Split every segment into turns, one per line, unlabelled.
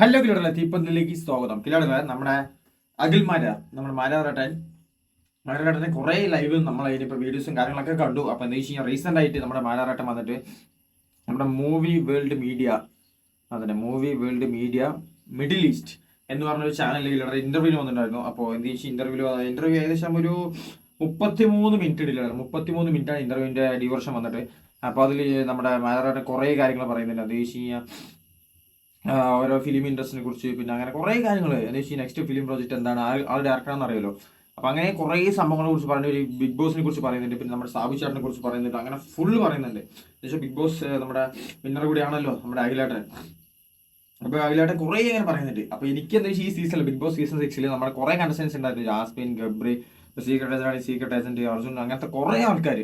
Hello കിലോടല്ല തീപ്പന്തിലേക്ക് സ്വാഗതം. കിലോടല്ല നമ്മുടെ അഖിൽ മാരാർ നമ്മുടെ മാരാറേട്ടൻ. മാരാറേട്ടനെ കുറേ ലൈവ് നമ്മൾ അതിനിപ്പോൾ വീഡിയോസും കാര്യങ്ങളൊക്കെ കണ്ടു. അപ്പോൾ എന്താ വെച്ച് കഴിഞ്ഞാൽ റീസെന്റ് ആയിട്ട് നമ്മുടെ മാരാറേട്ടൻ വന്നിട്ട് നമ്മുടെ മൂവി വേൾഡ് മീഡിയ അതന്നെ movie world media middle east എന്ന് പറഞ്ഞൊരു ചാനലിൽ ഇന്റർവ്യൂ വന്നിട്ടുണ്ടായിരുന്നു. അപ്പോൾ എന്ത് വെച്ചാൽ ഇന്റർവ്യൂ ഇന്റർവ്യൂ ഏകദേശം ഒരു മുപ്പത്തിമൂന്ന് മിനിറ്റ് ഇടില്ലായിരുന്നു മുപ്പത്തിമൂന്ന് മിനിറ്റാണ് ഇന്റർവ്യൂവിന്റെ ഡ്യൂറേഷൻ വന്നിട്ട്. അപ്പോൾ അതിൽ നമ്മുടെ മാരാറേട്ടൻ കുറേ കാര്യങ്ങൾ പറയുന്നുണ്ട്. എന്താ വെച്ച് കഴിഞ്ഞാൽ ഓരോ ഫിലിം ഇൻഡസ്ട്രിനെ കുറിച്ച് പിന്നെ അങ്ങനെ കുറേ കാര്യങ്ങൾ എന്ന് വെച്ചാൽ നെക്സ്റ്റ് ഫിലിം പ്രോജക്റ്റ് എന്താണ്? ആൾ ഡയറക്ടറാണെന്ന് അറിയാലോ അപ്പോൾ അങ്ങനെ കുറേ സംഭവങ്ങളെ കുറിച്ച് പറയുന്നത് ഒരു ബിഗ് ബോസിനെ കുറിച്ച് പറയുന്നുണ്ട്. പിന്നെ നമ്മുടെ സാബു ചേട്ടനെ കുറിച്ച് പറയുന്നുണ്ട്. അങ്ങനെ ഫുള്ള് പറയുന്നുണ്ട്. എന്ന് വെച്ചാൽ ബിഗ് ബോസ് നമ്മുടെ വിന്നർ കൂടിയാണല്ലോ നമ്മുടെ അഖിലേട്ടൻ. അപ്പോൾ അഖിലേട്ടൻ കുറേ അങ്ങനെ പറയുന്നുണ്ട്. അപ്പോൾ എനിക്ക് എന്താ വെച്ചാൽ ഈ സീസൺ ബിഗ് ബോസ് സീസൺ സിക്സിൽ നമ്മുടെ കുറേ കണ്ടസ്റ്റൻസ് ഉണ്ടായിരുന്നു. Jasmin Gabri secret agent secret agent Arjun അങ്ങനത്തെ കുറേ ആൾക്കാർ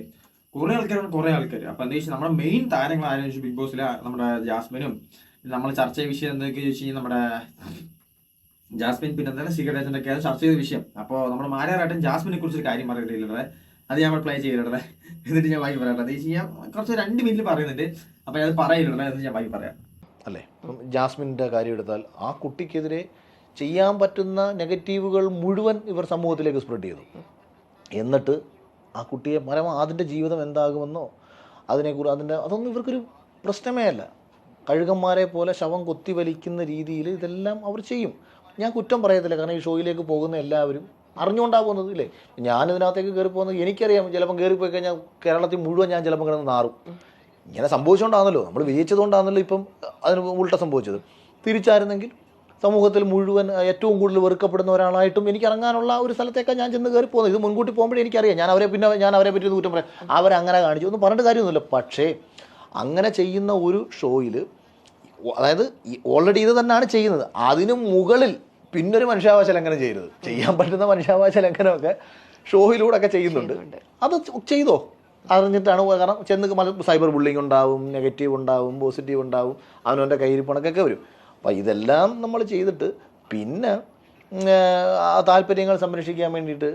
കുറേ ആൾക്കാരാണ് കുറേ ആൾക്കാർ അപ്പോൾ എന്താ വെച്ചാൽ നമ്മുടെ മെയിൻ താരങ്ങൾ ആരെന്ന് വെച്ചാൽ ബിഗ് ബോസിലെ നമ്മുടെ ജാസ്മിനും നമ്മൾ ചർച്ച ചെയ്ത വിഷയം എന്തൊക്കെ ചോദിച്ചു കഴിഞ്ഞാൽ നമ്മുടെ ജാസ്മിൻ പിന്നെ എന്താണ് സീക്രട്ട് ഒക്കെ ചർച്ച ചെയ്ത വിഷയം. അപ്പോൾ നമ്മൾ മാരാറായിട്ടും ജാസ്മിനെ കുറിച്ച് ഒരു കാര്യം പറയുന്നില്ലേ അത് ഞാൻ പ്ലേ ചെയ്തിടേ എന്നിട്ട് ഞാൻ വായി പറയാം. അത് ഞാൻ കുറച്ച് രണ്ട് മിനിറ്റ് പറയുന്നുണ്ട്. അപ്പോൾ അത് പറയില്ലേ എന്ന് ഞാൻ വായി പറയാം.
അല്ലേ? ജാസ്മിന്റെ കാര്യം എടുത്താൽ ആ കുട്ടിക്കെതിരെ ചെയ്യാൻ പറ്റുന്ന നെഗറ്റീവുകൾ മുഴുവൻ ഇവർ സമൂഹത്തിലേക്ക് സ്പ്രെഡ് ചെയ്തു. എന്നിട്ട് ആ കുട്ടിയെ പരമ അതിന്റെ ജീവിതം എന്താകുമെന്നോ അതിനെക്കുറിച്ച് അതിന്റെ അതൊന്നും ഇവർക്കൊരു പ്രശ്നമേ അല്ല. കഴുകന്മാരെ പോലെ ശവം കൊത്തി വലിക്കുന്ന രീതിയിൽ ഇതെല്ലാം അവർ ചെയ്യും. ഞാൻ കുറ്റം പറയത്തില്ല. കാരണം ഈ ഷോയിലേക്ക് പോകുന്ന എല്ലാവരും അറിഞ്ഞുകൊണ്ടാണ് പോകുന്നത് ഇല്ലേ? ഞാൻ ഇതിനകത്തേക്ക് കയറി പോകുന്നത് എനിക്കറിയാം. ചിലപ്പം കയറിപ്പോയി കഴിഞ്ഞാൽ കേരളത്തിൽ മുഴുവൻ ഞാൻ ചിലപ്പോൾ കിടന്ന് നാറും. ഇങ്ങനെ സംഭവിച്ചുകൊണ്ടാണല്ലോ. നമ്മൾ വിജയിച്ചതുകൊണ്ടാണല്ലോ ഇപ്പം അതിന് ഉൾട്ട സംഭവിച്ചത്. തിരിച്ചായിരുന്നെങ്കിൽ സമൂഹത്തിൽ മുഴുവൻ ഏറ്റവും കൂടുതൽ വെറുക്കപ്പെടുന്ന ഒരാളായിട്ടും എനിക്ക് ഇറങ്ങാനുള്ള ഒരു സ്ഥലത്തേക്കാണ് ഞാൻ ചെന്ന് കയറി പോകുന്നത് ഇത് മുൻകൂട്ടി പോകുമ്പോഴേ എനിക്കറിയാം. ഞാൻ അവരെ പിന്നെ ഞാൻ അവരെ പറ്റി കുറ്റം പറയാം. അവരങ്ങനെ കാണിച്ചു. ഒന്നും പറഞ്ഞിട്ട് കാര്യമൊന്നുമില്ല. പക്ഷേ അങ്ങനെ ചെയ്യുന്ന ഒരു ഷോയിൽ അതായത് ഓൾറെഡി ഇത് തന്നെയാണ് ചെയ്യുന്നത്. അതിനു മുകളിൽ പിന്നൊരു മനുഷ്യാവകാശ ലംഘനം ചെയ്യരുത്. ചെയ്യാൻ പറ്റുന്ന മനുഷ്യാവകാശ ലംഘനമൊക്കെ ഷോയിലൂടെ ഒക്കെ ചെയ്യുന്നുണ്ട്. അത് ചെയ്തോ? അറിഞ്ഞിട്ടാണ് കാരണം ചെന്ന് മല സൈബർ ബുള്ളിങ് ഉണ്ടാവും നെഗറ്റീവ് ഉണ്ടാവും പോസിറ്റീവ് ഉണ്ടാവും അവനവന്റെ കയ്യിരിപ്പണക്കൊക്കെ വരും. അപ്പോൾ ഇതെല്ലാം നമ്മൾ ചെയ്തിട്ട് പിന്നെ താല്പര്യങ്ങൾ സംരക്ഷിക്കാൻ വേണ്ടിയിട്ട്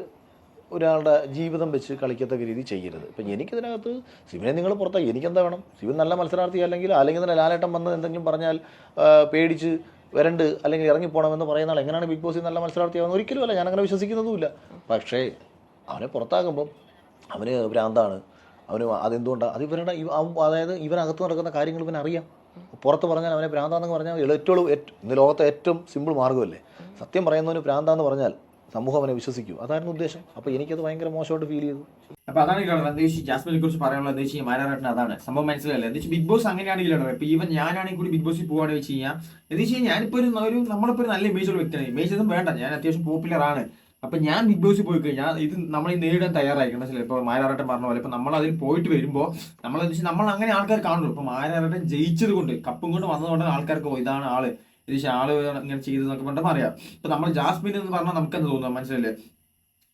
ഒരാളുടെ ജീവിതം വെച്ച് കളിക്കത്തക്ക രീതി ചെയ്യരുത്. ഇപ്പം എനിക്കിതിനകത്ത് ശിവനെ നിങ്ങൾ പുറത്താക്കി. എനിക്കെന്താ വേണം? ശിവൻ നല്ല മത്സരാർത്ഥി അല്ലെങ്കിൽ അല്ലെങ്കിൽ തന്നെ ലാലേട്ടം വന്ന് എന്തെങ്കിലും പറഞ്ഞാൽ പേടിച്ച് വരണ്ട് അല്ലെങ്കിൽ ഇറങ്ങിപ്പോണമെന്ന് പറയുന്ന ആൾ എങ്ങനെയാണ് ബിഗ് ബോസിൽ നല്ല മത്സരാർത്ഥിയാവുന്നത്? ഒരിക്കലും അല്ല. ഞാനങ്ങനെ വിശ്വസിക്കുന്നതുമില്ല. പക്ഷേ അവനെ പുറത്താകുമ്പം അവന് ഭ്രാന്താണ്. അവന് അതെന്തുകൊണ്ടാണ് അത് ഇവരുടെ അതായത് ഇവനകത്ത് നടക്കുന്ന കാര്യങ്ങൾ ഇവൻ അറിയാം. പുറത്ത് പറഞ്ഞാൽ അവനെ ഭ്രാന്താന്ന് പറഞ്ഞാൽ ഏറ്റവും ഇന്ന് ലോകത്തെ ഏറ്റവും സിമ്പിൾ മാർഗമല്ലേ? സത്യം പറയുന്നവന് ഭ്രാന്താന്ന് പറഞ്ഞാൽ സമൂഹം അവനെ വിശ്വസിക്കൂ. അതായിരുന്നു ഉദ്ദേശം. അപ്പോൾ എനിക്കത് ഭയങ്കര മോശമായിട്ട് ഫീൽ ചെയ്തു.
അപ്പൊ അതാണ് വെച്ചാൽ ജാസ്മിനെ കുറിച്ച് പറയാനുള്ളത് എന്താ വെച്ചാൽ മാരാറേട്ടൻ അതാണ്. സംഭവം മനസ്സിലല്ലേ എന്താ ബിഗ് ബോസ് അങ്ങനെയാണെങ്കിൽ ഇല്ലാതെ ഇപ്പൊ ഈവൻ ഞാനാണെങ്കിൽ കൂടി ബിഗ് ബോസിൽ പോവാണ് വെച്ച് കഴിഞ്ഞാൽ എന്താ വെച്ച് കഴിഞ്ഞാൽ ഒരു നമ്മളിപ്പോ ഒരു നല്ല ഇമേജ് ഉള്ള വ്യക്തിയാണ്. ഇമേജ് ഒന്നും വേണ്ട. ഞാൻ അത്യാവശ്യം പോപ്പുലർ ആണ്. അപ്പൊ ഞാൻ ബിഗ് ബോസിൽ പോയി കഴിഞ്ഞാൽ ഇത് നമ്മൾ നേരിടാൻ തയ്യാറായിരിക്കും മനസ്സിലായി? ഇപ്പൊ മാരാറേട്ടൻ പറഞ്ഞ പോലെ. ഇപ്പൊ നമ്മൾ അതിൽ പോയിട്ട് വരുമ്പോൾ നമ്മൾ നമ്മൾ അങ്ങനെ ആൾക്കാർ കാണുള്ളൂ. ഇപ്പൊ മാരാരട്ടൻ ജയിച്ചത് കൊണ്ട് കപ്പും കൊണ്ട് വന്നതുകൊണ്ട് ആൾക്കാർക്ക് ഇതാണ് ആൾ. ഇത് ഷാൾ ഇങ്ങനെ ചെയ്തെന്നൊക്കെ പറഞ്ഞാൽ അറിയാം ഇപ്പൊ നമ്മൾ ജാസ്മിൻ എന്ന് പറഞ്ഞാൽ നമുക്ക് എന്ത് തോന്നുന്നു? മനസ്സിലല്ലേ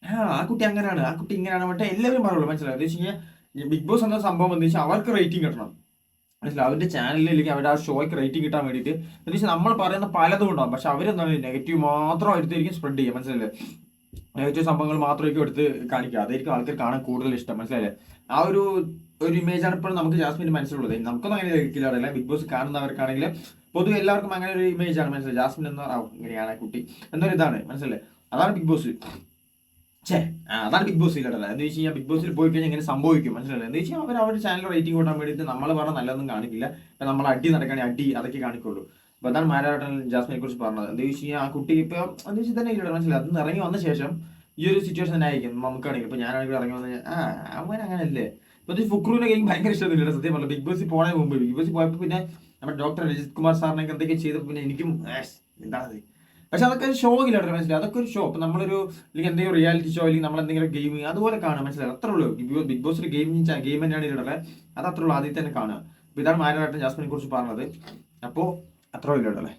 ആ ആ കുട്ടി അങ്ങനെയാണ്. ആ കുട്ടി ഇങ്ങനെയാണ് മറ്റേ എല്ലാവരും പറയുള്ളൂ. മനസ്സിലായി? എന്ന് വെച്ച് കഴിഞ്ഞാൽ ബിഗ് ബോസ് എന്ന സംഭവം എന്ന് വെച്ചാൽ അവർക്ക് റേറ്റിംഗ് കിട്ടണം. മനസ്സിലായി? അവരുടെ ചാനലിൽ അല്ലെങ്കിൽ അവരുടെ ആ ഷോയ്ക്ക് റേറ്റിംഗ് കിട്ടാൻ വേണ്ടിയിട്ട്. എന്ന് വെച്ചാൽ നമ്മൾ പറയുന്ന പലതും ഉണ്ടാവും. പക്ഷെ അവരെന്താണ് നെഗറ്റീവ് മാത്രം എടുത്തായിരിക്കും സ്പ്രെഡ് ചെയ്യുക മനസ്സിലല്ലേ നെഗറ്റീവ് സംഭവങ്ങൾ മാത്രമായിരിക്കും എടുത്ത് കാണിക്കുക. അതായിരിക്കും ആൾക്കാർ കാണാൻ കൂടുതൽ ഇഷ്ടം. മനസ്സിലായില്ലേ? ആ ഒരു ഒരു ഇമേജാണ് ഇപ്പോൾ നമുക്ക് ജാസ്മിന്റെ മനസ്സിലുള്ളത്. നമുക്കൊന്നും അങ്ങനെ ഇരിക്കില്ല. അറിയില്ല ബിഗ് ബോസ് കാണുന്നവർക്കാണെങ്കിൽ പൊതുവെ എല്ലാവർക്കും അങ്ങനെ ഒരു ഇമേജ് ആണ്. മനസ്സിലായി? ജാസ്മിൻ എന്ന് ആ ഇങ്ങനെയാണ് കുട്ടി. എന്നൊരു ഇതാണ്. മനസ്സിലല്ലേ അതാണ് ബിഗ് ബോസ് ചേ അതാണ് ബിഗ് ബോസ് കേട്ടത് എന്ന് വെച്ച് കഴിഞ്ഞാൽ ബിഗ് ബോസിൽ പോയി കഴിഞ്ഞാൽ ഇങ്ങനെ സംഭവിക്കും. മനസ്സിലായി? എന്ന് വെച്ചാൽ അവർ അവരുടെ ചാനൽ റേറ്റിംഗ് കൂട്ടാൻ വേണ്ടിയിട്ട് നമ്മൾ പറഞ്ഞ നല്ലതൊന്നും കാണിക്കില്ല. നമ്മൾ അടി നടക്കുകയാണെങ്കിൽ അടി അതൊക്കെ കാണിക്കുള്ളൂ. അപ്പൊ അതാണ് മാരാട്ടൻ ജാസ്മിനെ കുറിച്ച് പറഞ്ഞത്. എന്താ വെച്ച് കഴിഞ്ഞാൽ ആ കുട്ടി ഇപ്പൊ എന്ന് വെച്ചാൽ തന്നെ ഇല്ല മനസ്സിലായി? അതിന്ന് ഇറങ്ങി വന്ന ശേഷം ഈ ഒരു സിറ്റുവേഷൻ തന്നെ ആയിരിക്കും. നമുക്കാണെങ്കിൽ ഇപ്പൊ ഞാനാണെങ്കിൽ ഇറങ്ങി വന്ന ആ അവൻ അങ്ങനല്ലേ? ഇപ്പൊ ഫുക്രൂനെ എനിക്ക് ഭയങ്കര ഇഷ്ടമൊന്നുമില്ല സത്യം പറഞ്ഞത് ബിഗ് ബോസിൽ പോണതിന് മുമ്പ്. ബിഗ് ബോസിൽ പോയപ്പോൾ പിന്നെ നമ്മുടെ ഡോക്ടർ രജിത് കുമാർ സാറിനൊക്കെ എന്തൊക്കെ ചെയ്തു പിന്നെ എനിക്കും എന്താണത് പക്ഷെ അതൊക്കെ ഷോ ഇല്ല മനസ്സിലായി? അതൊക്കെ ഒരു ഷോ അപ്പൊ നമ്മളൊരു അല്ലെങ്കിൽ എന്തെങ്കിലും റിയാലിറ്റി ഷോ അല്ലെങ്കിൽ നമ്മൾ എന്തെങ്കിലും ഗെയിം അതുപോലെ കാണുക. മനസ്സിലായി? അത്രേ ഉള്ളൂ. ബിഗ് ബോസ് ഒരു ഗെയിം ഗെയിം തന്നെയാണ് ഇടറെ അത് അത്രേ ഉള്ളൂ. ആദ്യം തന്നെ കാണുക. ഇതാണ് മാരാട്ടൻ ജാസ്മിനെ കുറിച്ച് പറഞ്ഞത്. അപ്പോൾ അത്രേ ഉള്ളൂ